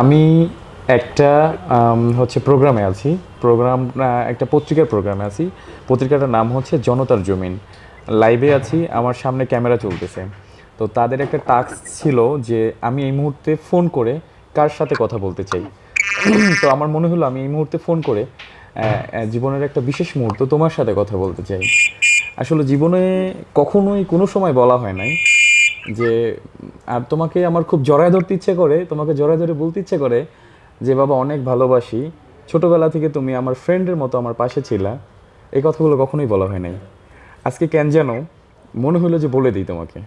আমি একটা হচ্ছে প্রোগ্রামে আছি। প্রোগ্রাম একটা পত্রিকার প্রোগ্রামে আছি। পত্রিকাটার নাম হচ্ছে জনতার জমিন। লাইভে আছি আমার সামনে ক্যামেরা চলতেছে। তো তাদের একটা টাস্ক ছিল যে আমি এই মুহূর্তে ফোন করে কার সাথে কথা বলতে চাই। তো আমার মনে হলো আমি এই মুহূর্তে ফোন করে জীবনের একটা বিশেষ মুহূর্ত তোমার সাথে কথা বলতে চাই। আসলে জীবনে কখনোই কোনো সময় বলা হয় নাই। যে, আর তোমাকে আমার খুব জড়ায় ধরতে ইচ্ছে করে, তোমাকে জড়ায় ধরে বলতে ইচ্ছে করে যে, বাবা, অনেক ভালোবাসি। ছোটবেলা থেকে তুমি আমার ফ্রেন্ডের মতো আমার পাশে ছিলা। এই কথাগুলো কখনোই বলা হয় নাই। আজকে কেন যেন মনে হলো যে বলে দিই তোমাকে।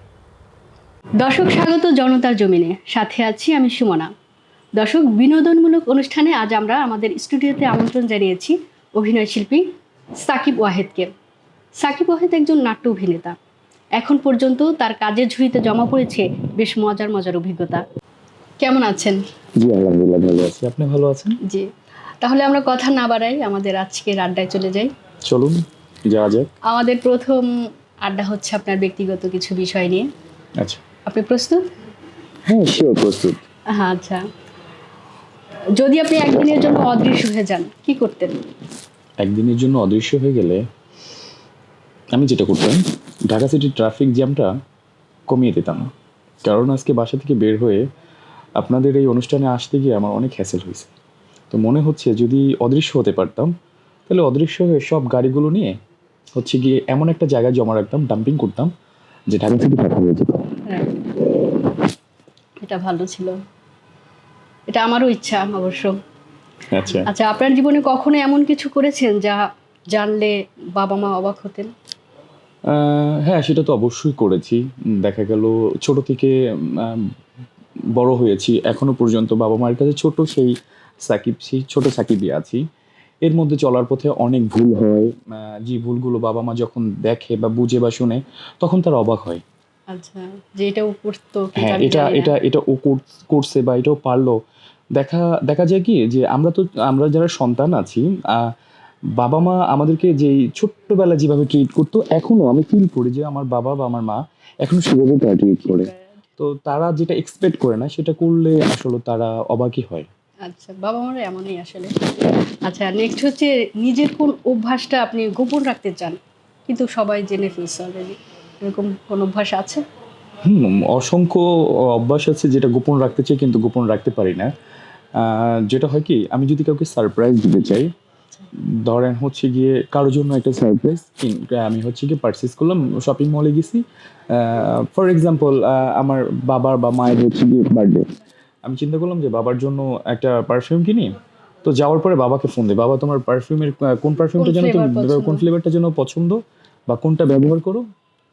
দর্শক, স্বাগত জনতার জমিনে। সাথে আছি আমি সুমনা। দর্শক, বিনোদনমূলক অনুষ্ঠানে আজ আমরা আমাদের স্টুডিওতে আমন্ত্রণ জানিয়েছি অভিনয় শিল্পী সাকিব ওয়াহেদকে। সাকিব ওয়াহেদ একজন নাট্য অভিনেতা। এখন পর্যন্ত তার কাজের ঝুড়িতে জমা পড়েছে বেশ মজার মজার অভিজ্ঞতা। কেমন আছেন? জি আলহামদুলিল্লাহ ভালো আছি। আপনি ভালো আছেন? জি। তাহলে আমরা কথা না বাড়াই আমাদের আজকের আড্ডায় চলে যাই। চলুন যাওয়া যাক। আমাদের প্রথম আড্ডা হচ্ছে আপনার ব্যক্তিগত কিছু বিষয় নিয়ে। আচ্ছা। আপনি প্রস্তুত? হ্যাঁ শিওর প্রস্তুত। হ্যাঁ আচ্ছা। যদি আপনি একদিনের জন্য অদৃশ্য হয়ে যান কি করতেন? একদিনের জন্য অদৃশ্য হয়ে গেলে আমি যেটা করতাম ঢাকা সিটির ট্রাফিক জ্যামটা কমিয়ে দিতাম। কারণ আজকে বাসা থেকে বের হয়ে আপনাদের এই অনুষ্ঠানে আসতে গিয়ে আমার অনেক হ্যাসেল হয়েছে। তো মনে হচ্ছে যদি অদৃশ্য হতে পারতাম তাহলে অদৃশ্য হয়ে সব গাড়িগুলো নিয়ে হচ্ছে গিয়ে এমন একটা জায়গায় জমা রাখতাম ডাম্পিং করতাম যে ঢাকা সিটি ফাঁকা হয়ে যেত। হ্যাঁ। এটা ভালো ছিল। এটা আমারও ইচ্ছা অবশ্য। আচ্ছা। আচ্ছা আপনার জীবনে কখনো এমন কিছু করেছেন যা জানলে বাবা মা অবাক হতেন? হ্যাঁ সেটা তো অবশ্যই করেছি। দেখা গেল ছোট থেকে বড় হয়েছি। এখনও পর্যন্ত বাবা মায়ের কাছে ছোট সেই সাকিব সেই ছোট সাকিবই আছি। এর মধ্যে চলার পথে অনেক ভুল হয়। যে ভুলগুলো বাবা মা যখন দেখে বা বুঝে বা শুনে তখন তারা অবাক হয়। আচ্ছা যে এটাও করতো কিন্তু হ্যাঁ আমি এটা জানি না। এটা এটা ও কর- করছে বা এটাও পারল। দেখা দেখা যায় কি যে আমরা তো আমরা যারা সন্তান আছি আহ, বাবা মা আমাদেরকে যেই ছোট্টবেলা যেভাবে ট্রিট করতো এখনও আমি ফিল করি যে আমার বাবা বা আমার মা এখনও সেভাবে তারা ট্রিট করে। তো তারা যেটা এক্সপেক্ট করে না সেটা করলে আসলে তারা অবাকই হয়। আচ্ছা বাবা মারা এমনই আসলে। আচ্ছা নেক্সট হচ্ছে নিজের কোন অভ্যাসটা আপনি গোপন রাখতে চান? কিন্তু সবাই জেনে ফেলছে অলরেডি এরকম কোন অভ্যাস আছে? হুম অসংখ্য অভ্যাস আছে যেটা গোপন রাখতে চাই কিন্তু গোপন রাখতে পারি না। যেটা হয় কি আমি যদি কাউকে সারপ্রাইজ দিতে চাই ধরেন হচ্ছে গিয়ে কারোর জন্য একটা সারপ্রাইজ আমি হচ্ছে গিয়ে পারচেস করলাম শপিং মলে গেছি। ফর এক্সাম্পল আমার বাবার বা মায়ের হচ্ছে গিয়ে বার্থডে আমি চিন্তা করলাম যে বাবার জন্য একটা পারফিউম কিনি তো যাওয়ার পরে বাবাকে ফোন দিই বাবা তোমার পারফিউমের কোন পারফিউমটা যেন তুমি? কোন ফ্লেভারটা যেন পছন্দ বা কোনটা ব্যবহার করো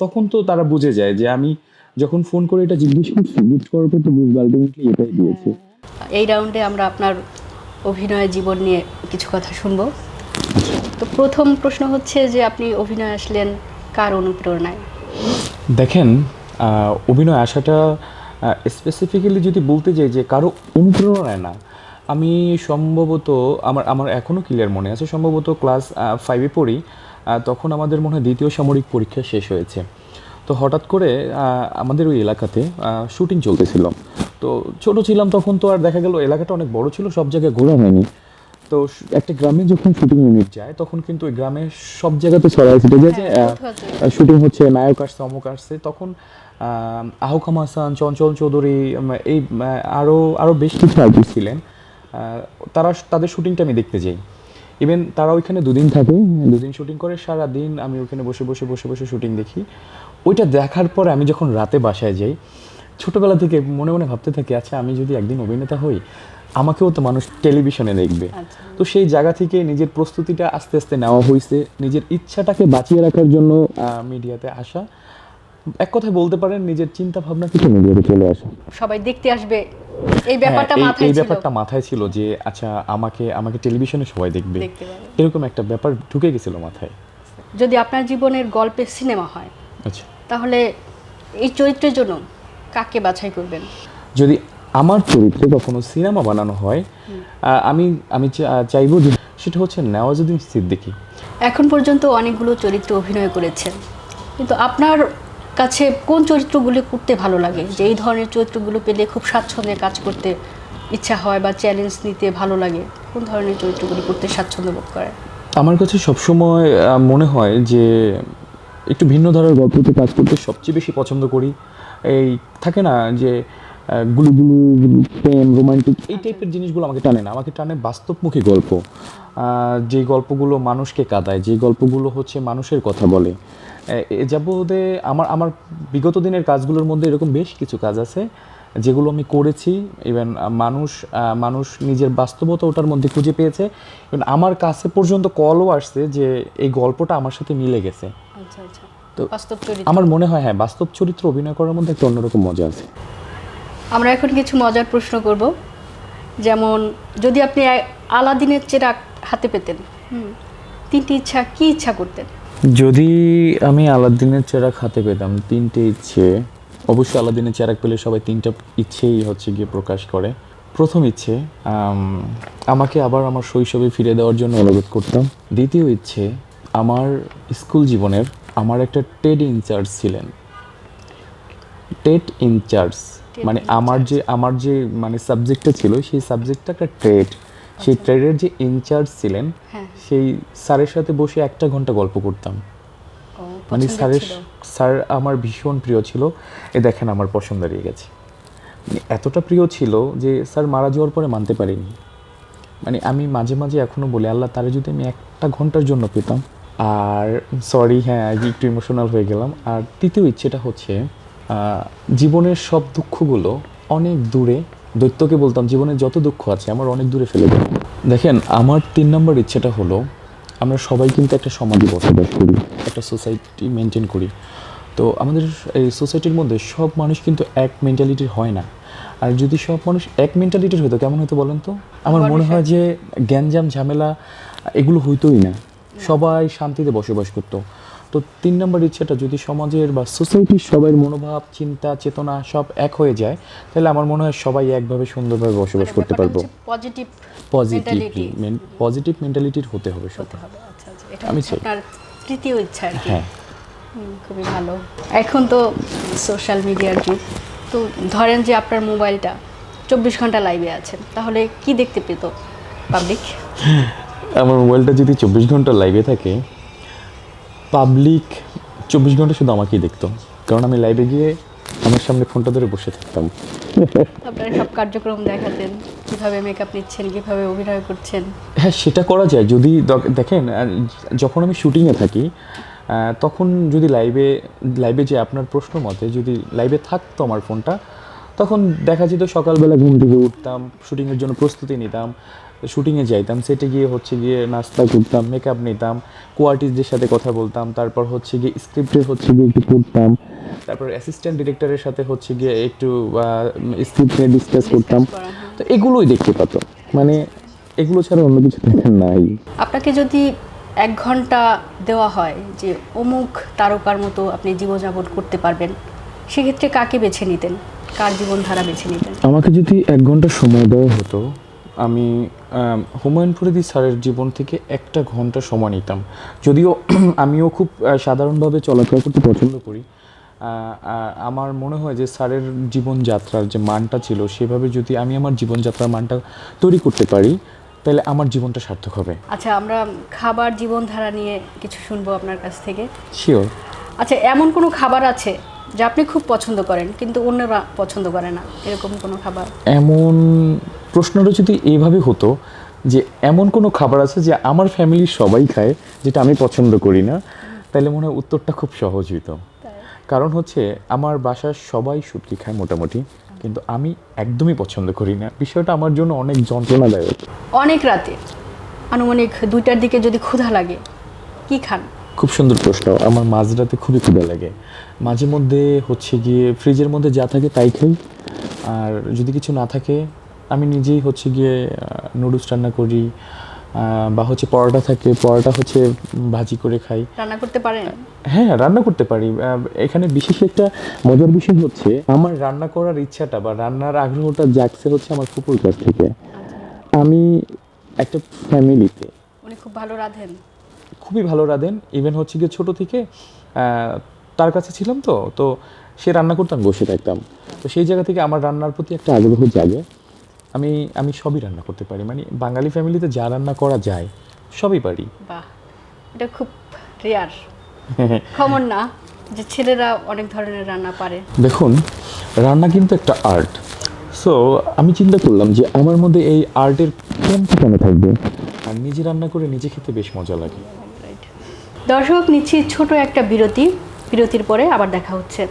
তখন তো তারা বুঝে যায় যে আমি যখন ফোন করে এটা জিজ্ঞেস করছি গিফট করার পর তো বুঝবে আলটিমেটলি এটাই দিয়েছে। এই রাউন্ডে আমরা আপনার অভিনয় জীবন নিয়ে কিছু কথা শুনব। তো প্রথম প্রশ্ন হচ্ছে যে, আপনি অভিনয় আসলেন কার অনুপ্রেরণায়? দেখেন অভিনয় আসাটা স্পেসিফিক্যালি যদি বলতে যাই যে কারও অনুপ্রেরণায় না, আমি সম্ভবত আমার আমার এখনও ক্লিয়ার মনে আছে। সম্ভবত ক্লাস ফাইভে পড়ি তখন আমাদের মনে হয় দ্বিতীয় সামরিক পরীক্ষা শেষ হয়েছে। তো হঠাৎ করে আমাদের ওই এলাকাতে শুটিং চলতেছিল। তো ছোট ছিলাম তখন তো আর দেখা গেল এলাকাটা অনেক বড় ছিল সব জায়গায় ঘোরা হয়নি। তো একটা গ্রামে যখন শুটিং ইউনিট যায় তখন কিন্তু ওই গ্রামে সব জায়গাতে ছড়ায় ছিটে যায় যে শুটিং হচ্ছে নায়ক আসছে অমুক আসছে তখন আহকাম হাসান চঞ্চল চৌধুরী এই আরও আরও বেশ কিছু আর্টিস্ট ছিলেন। আহ, তারা তাদের শুটিংটা আমি দেখতে যাই। ইভেন তারা ওইখানে দুদিন থাকে দুদিন শুটিং করে সারা দিন আমি ওইখানে বসে বসে বসে বসে শুটিং দেখি। ওইটা দেখার পরে আমি যখন রাতে বাসায় যাই ছোটবেলা থেকে মনে মনে ভাবতে থাকি আচ্ছা আমি যদি একদিন অভিনেতা হই আমাকেও তো মানুষ টেলিভিশনে দেখবে। আচ্ছা। তো সেই জায়গা থেকে নিজের প্রস্তুতিটা আস্তে আস্তে নেওয়া হয়েছে নিজের ইচ্ছাটাকে বাঁচিয়ে রাখার জন্য মিডিয়াতে আসা। এক কথায় বলতে পারেন নিজের চিন্তা ভাবনা কিছু মিডিয়াতে চলে আসা। সবাই দেখতে আসবে। এই ব্যাপারটা হ্যাঁ, এই- মাথায় এই ব্যাপারটা মাথায় ছিল যে আচ্ছা আমাকে আমাকে টেলিভিশনে সবাই দেখবে। এরকম একটা ব্যাপার ঢুকে গেছিল মাথায়। যদি আপনার জীবনের গল্পের সিনেমা হয় আচ্ছা। তাহলে এই চরিত্রের জন্য কাকে বাছাই করবেন? যদি আমার চরিত্রে কখনো সিনেমা বানানো হয় আমি আমি চাইব যে সেটা হচ্ছে নওয়াজুদ্দিন সিদ্দিকী। এখন পর্যন্ত অনেকগুলো চরিত্র অভিনয় করেছেন। কিন্তু আপনার কাছে কোন চরিত্রগুলো করতে ভালো লাগে? যে এই ধরনের চরিত্রগুলো পেলে খুব স্বাচ্ছন্দ্যে কাজ করতে ইচ্ছা হয় বা চ্যালেঞ্জ নিতে ভালো লাগে কোন ধরনের চরিত্রগুলি করতে স্বাচ্ছন্দ্য বোধ করে আমার কাছে সবসময় মনে হয় যে একটু ভিন্ন ধারার গল্পতে কাজ করতে সবচেয়ে বেশি পছন্দ করি। এই থাকে না যে গুলুগুলু প্রেম রোমান্টিক এই টাইপের জিনিসগুলো আমাকে টানে না। আমাকে টানে বাস্তবমুখী গল্প। যে গল্পগুলো মানুষকে কাঁদায়, যে গল্পগুলো হচ্ছে মানুষের কথা বলে। এ- যাবতে আমার আমার বিগত দিনের কাজগুলোর মধ্যে এরকম বেশ কিছু কাজ আছে, যেগুলো আমি করেছি। ইভেন মানুষ মানুষ নিজের বাস্তবতা ওটার মধ্যে খুঁজে পেয়েছে। ইভেন আমার কাছে পর্যন্ত কলও আসছে যে এই গল্পটা আমার সাথে মিলে গেছে। আচ্ছা আচ্ছা। তো আমার মনে হয় হ্যাঁ বাস্তব চরিত্র অভিনয় করার মধ্যে একটা অন্যরকম মজা আছে। আমরা এখন কিছু মজার প্রশ্ন করব। যেমন যদি আপনি আলাদিনের চেরাক হাতে পেতেন তিনটি ইচ্ছা কি ইচ্ছা করতেন? যদি আমি আলাদিনের চেরাক হাতে পেতাম তিনটে ইচ্ছে অবশ্যই আলাদিনের চেরাক পেলে সবাই তিনটা ইচ্ছেই হচ্ছে গিয়ে প্রকাশ করে। প্রথম ইচ্ছে আমাকে আবার আমার শৈশবে ফিরে দেওয়ার জন্য অনুরোধ করতাম। দ্বিতীয় ইচ্ছে আমার স্কুল জীবনের আমার একটা টেড ইনচার্জ ছিলেন। টেট ইনচার্জ মানে আমার যে আমার যে মানে সাবজেক্টটা ছিল সেই সাবজেক্টটা একটা ট্রেড সেই ট্রেডের যে ইনচার্জ ছিলেন হ্যাঁ। সেই স্যারের সাথে বসে একটা ঘণ্টা গল্প করতাম। মানে স্যারের স্যার আমার ভীষণ প্রিয় ছিল। এ দেখেন আমার পছন্দ হারিয়ে গেছে। মানে এতটা প্রিয় ছিল যে স্যার মারা যাওয়ার পরে মানতে পারিনি। মানে আমি মাঝে মাঝে এখনও বলি আল্লাহ তারা যদি আমি একটা ঘণ্টার জন্য পেতাম আর সরি হ্যাঁ একটু ইমোশনাল হয়ে গেলাম। আর তৃতীয় ইচ্ছেটা হচ্ছে জীবনের সব দুঃখগুলো অনেক দূরে দৈত্যকে বলতাম জীবনের যত দুঃখ আছে আমার অনেক দূরে ফেলে দেয় দেখেন আমার তিন নম্বর ইচ্ছেটা হলো আমরা সবাই কিন্তু একটা সমাজে বসবাস করি একটা সোসাইটি মেনটেন করি। তো আমাদের এই সোসাইটির মধ্যে সব মানুষ কিন্তু এক মেন্টালিটির হয় না। আর যদি সব মানুষ এক মেন্টালিটির হতো কেমন হতো বলেন তো? আমার মনে হয় যে গ্যাঞ্জাম ঝামেলা এগুলো হইতোই না। সবাই শান্তিতে বসবাস করতো। তো তিন নম্বর ইচ্ছাটা যদি সমাজের বা সোসাইটির সবাই মনোভাব চিন্তা চেতনা সব এক হয়ে যায় তাহলে আমার মনে হয় সবাই একভাবে সুন্দরভাবে বসবাস করতে পারব। পজিটিভ পজিটিভলি পজিটিভ মেন্টালিটির হতে হবে সব হবে আচ্ছা আচ্ছা। এটা আমি চাই। তৃতীয় ইচ্ছা আর কি। হ্যাঁ। খুবই ভালো। এখন তো সোশ্যাল মিডিয়ার যুগ। তো ধরেন যে আপনার মোবাইলটা চব্বিশ ঘণ্টা লাইভে আছে তাহলে কি দেখতে পেত পাবলিক আমার মোবাইলটা যদি চব্বিশ ঘণ্টা লাইভে থাকে পাবলিক চব্বিশ ঘণ্টা শুধু আমাকেই দেখতো। কারণ আমি লাইভে গিয়ে আমার সামনে ফোনটা ধরে বসে থাকতাম। আপনার সব কার্যক্রম দেখাতেন কীভাবে মেকআপ নিচ্ছেন কীভাবে অভিনয় করছেন? হ্যাঁ সেটা করা যায়। যদি দেখেন যখন আমি শুটিংয়ে থাকি তখন যদি লাইভে লাইভে যে আপনার প্রশ্ন মতে যদি লাইভে থাকতো আমার ফোনটা তখন দেখা যেত সকালবেলা ঘুম থেকে উঠতাম শুটিংয়ের জন্য প্রস্তুতি নিতাম শুটিংয়ে যাইতাম সেটে গিয়ে হচ্ছে গিয়ে নাস্তা করতাম মেকআপ নিতাম কোয়ার্টিস্টদের সাথে কথা বলতাম তারপর হচ্ছে গিয়ে স্ক্রিপ্টে হচ্ছে গিয়ে একটু পড়তাম তারপর অ্যাসিস্ট্যান্ট ডিরেক্টরের সাথে হচ্ছে গিয়ে একটু স্ক্রিপ্ট নিয়ে ডিসকাস করতাম। হ্যাঁ। তো এগুলোই দেখতে পাত। মানে এগুলো ছাড়া অন্য কিছু দেখার নাই। আপনাকে যদি এক ঘণ্টা দেওয়া হয় যে অমুক তারকার মতো আপনি জীবনযাপন করতে পারবেন সেক্ষেত্রে কাকে বেছে নিতেন? কার জীবনধারা বেছে নিতেন? আমাকে যদি এক ঘণ্টা সময় দেওয়া হতো আমি হুমায়ুন ফরিদি স্যারের জীবন থেকে একটা ঘণ্টা সময় নিতাম। যদিও আমিও খুব সাধারণভাবে চলাফেরা করতে পছন্দ করি। আমার মনে হয় যে স্যারের জীবনযাত্রার যে মানটা ছিল সেভাবে যদি আমি আমার জীবনযাত্রার মানটা তৈরি করতে পারি তাহলে আমার জীবনটা সার্থক হবে। আচ্ছা আমরা খাবার জীবনধারা নিয়ে কিছু শুনব আপনার কাছ থেকে। শিওর আচ্ছা এমন কোনো খাবার আছে যা আপনি খুব পছন্দ করেন কিন্তু অন্যরা পছন্দ করে না এরকম কোনো খাবার? এমন প্রশ্নটা যদি এইভাবে হতো যে এমন কোনো খাবার আছে যে আমার ফ্যামিলির সবাই খায় যেটা আমি পছন্দ করি না তাহলে মনে হয় উত্তরটা খুব সহজ হইতো। কারণ হচ্ছে আমার বাসার সবাই শুটকি খায় মোটামুটি কিন্তু আমি একদমই পছন্দ করি না। বিষয়টা আমার জন্য অনেক যন্ত্রণাদায়ক। অনেক রাতে আনুমানিক দুইটার দিকে যদি ক্ষুধা লাগে কি খান? খুব সুন্দর প্রশ্ন। আমার মাঝরাতে খুবই ক্ষুধা লাগে। মাঝে মধ্যে হচ্ছে গিয়ে ফ্রিজের মধ্যে যা থাকে তাই খাই। আর যদি কিছু না থাকে আমি নিজেই হচ্ছে গিয়ে নুডলস রান্না করি বা হচ্ছে পরোটা থাকে পরোটা হচ্ছে ভাজি করে খাই। রান্না করতে পারেন? হ্যাঁ রান্না করতে পারি। এখানে বিশেষ একটা মজার বিষয় হচ্ছে আমার রান্না করার ইচ্ছাটা বা রান্নার আগ্রহটা জাগছে হচ্ছে আমার ফুপুর কাছ থেকে। আমি একটা ফ্যামিলিতে উনি খুব ভালো রাঁধেন। খুবই ভালো রাঁধেন। ইভেন হচ্ছে গিয়ে ছোটো থেকে তার কাছে ছিলাম তো তো সে রান্না করতাম বসে থাকতাম। তো সেই জায়গা থেকে আমার রান্নার প্রতি একটা আগ্রহ জাগে। আমি আমি সবই রান্না করতে পারি। মানে বাঙালি ফ্যামিলিতে যা রান্না করা যায় সবই পারি। বাহ এটা খুব রেয়ার কমন না যে ছেলেরা অনেক ধরনের রান্না পারে। দেখুন রান্না কিন্তু একটা আর্ট সো আমি চিন্তা করলাম যে আমার মধ্যে এই আর্টের কমতি কেন থাকবে? আর নিজে রান্না করে নিজে খেতে বেশ মজা লাগে. দর্শক নিচ্ছি ছোট একটা বিরতি। বিরতির পরে আবার দেখা হচ্ছে।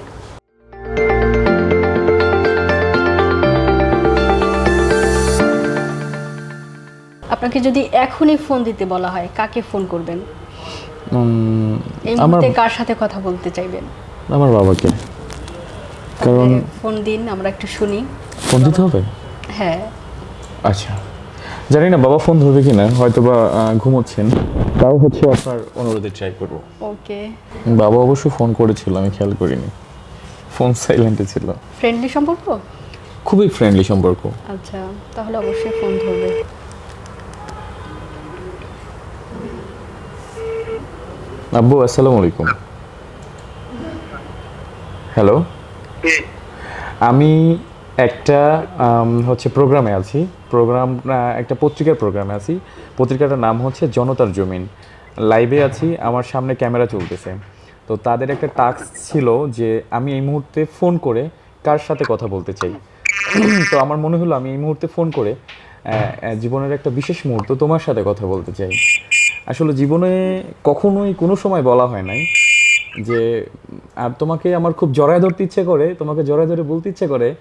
আপনাকে যদি এখনই ফোন দিতে বলা হয় কাকে ফোন করবেন? এই মুহূর্তে কার সাথে কথা বলতে চাইবেন? আমার বাবাকে। কারণ ফোন দিন আমরা একটু শুনি। ফোন দিতে হবে? হ্যাঁ। আচ্ছা। জানি না বাবা ফোন ধরবে কিনা হয়তো বা ঘুমোচ্ছেন। তাও হচ্ছে আপনার অনুরোধে ট্রাই করব। ওকে। বাবা অবশ্য ফোন করেছিল আমি খেয়াল করিনি। ফোন সাইলেন্টে ছিল। ফ্রেন্ডলি সম্পর্ক? খুবই ফ্রেন্ডলি সম্পর্ক। আচ্ছা তাহলে অবশ্যই ফোন ধরবে। আব্বু আসসালামু আলাইকুম। হ্যালো আমি একটা হচ্ছে প্রোগ্রামে আছি। প্রোগ্রাম একটা পত্রিকার প্রোগ্রামে আছি। পত্রিকাটার নাম হচ্ছে জনতার জমিন। লাইভে আছি, আমার সামনে ক্যামেরা চলতেছে। তো তাদের একটা টাস্ক ছিল যে আমি এই মুহূর্তে ফোন করে কার সাথে কথা বলতে চাই। তো আমার মনে হলো আমি এই মুহূর্তে ফোন করে জীবনের একটা বিশেষ মুহূর্ত তোমার সাথে কথা বলতে চাই। আসলে জীবনে কখনোই কোনো সময় বলা হয় নাই যে, আর তোমাকে আমার খুব জড়ায় ধরতে ইচ্ছে করে, তোমাকে জড়ায় ধরে বলতে ইচ্ছে করে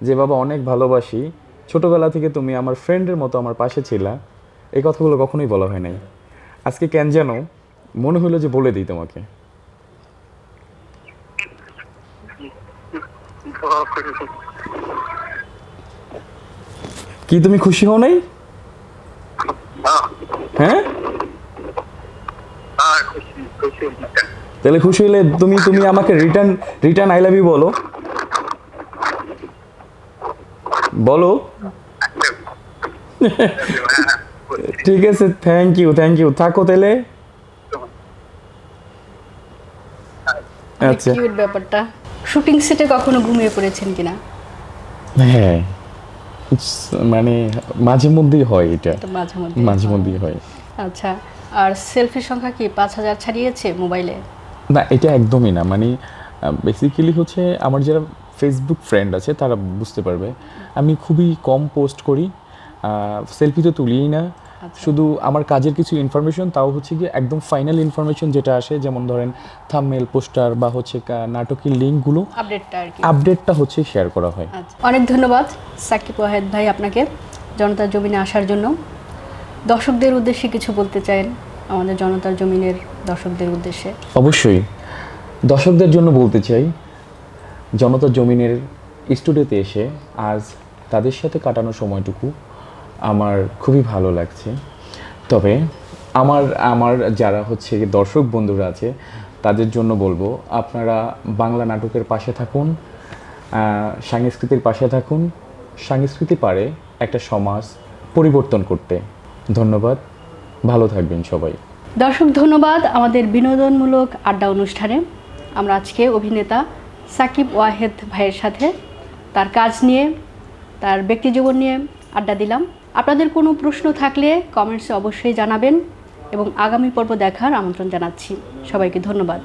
যে বাবা অনেক ভালোবাসি, ছোটবেলা থেকে তুমি আমার ফ্রেন্ডের মতো আমার পাশে ছিলা, এই কথাগুলো কখনোই বলা হয় নাই। আজকে কেন যেন মনে হলো যে বলে দিই তোমাকে। কি তুমি খুশি হও নাই? হ্যাঁ? তাহলে খুশি হলে তুমি তুমি আমাকে return return I love you বলো। বলো। ঠিক আছে থ্যাংক ইউ থ্যাংক ইউ থাকো তাহলে। আচ্ছা। কিউট ব্যাপারটা। শুটিং সেটে কখনো ঘুমিয়ে পড়েছেন কিনা? হ্যাঁ। মানে মাঝে মধ্যেই হয় এটা। মাঝে মধ্যে মাঝে মধ্যেই হয়। আচ্ছা আর সেলফির সংখ্যা কি পাঁচ হাজার ছাড়িয়েছে মোবাইলে? না এটা একদমই না। মানে বেসিক্যালি হচ্ছে আমার যারা ফেসবুক ফ্রেন্ড আছে তারা বুঝতে পারবে। আমি খুবই কম পোস্ট করি সেলফি তো তুলিই না। শুধু আমার কাজের কিছু ইনফরমেশন তাও হচ্ছে কি একদম ফাইনাল ইনফরমেশন যেটা আসে যেমন ধরেন থামমেল পোস্টার বা হচ্ছে নাটকের লিঙ্কগুলো আপডেটটা হচ্ছে শেয়ার করা হয়। আচ্ছা। অনেক ধন্যবাদ সাকিব ওয়াহেদ ভাই আপনাকে জনতার জমিনে আসার জন্য। দর্শকদের উদ্দেশ্যে কিছু বলতে চান আমাদের জনতার জমিনের দর্শকদের উদ্দেশ্যে। অবশ্যই। দর্শকদের জন্য বলতে চাই জনতা জমিনের স্টুডিওতে এসে আজ তাদের সাথে কাটানো সময়টুকু আমার খুবই ভালো লাগছে। তবে আমার আমার যারা হচ্ছে দর্শক বন্ধুরা আছে, তাদের জন্য বলব, আপনারা বাংলা নাটকের পাশে থাকুন সাংস্কৃতির পাশে থাকুন, সংস্কৃতি পারে একটা সমাজ পরিবর্তন করতে। ধন্যবাদ, ভালো থাকবেন সবাই। দর্শক, ধন্যবাদ আমাদের বিনোদনমূলক আড্ডা অনুষ্ঠানে। আমরা আজকে অভিনেতা সাকিব ওয়াহেদ ভাইয়ের সাথে তার কাজ নিয়ে, তার ব্যক্তিজীবন নিয়ে আড্ডা দিলাম। আপনাদের কোনো প্রশ্ন থাকলে কমেন্টসে অবশ্যই জানাবেন এবং আগামী পর্ব দেখার আমন্ত্রণ জানাচ্ছি। সবাইকে ধন্যবাদ।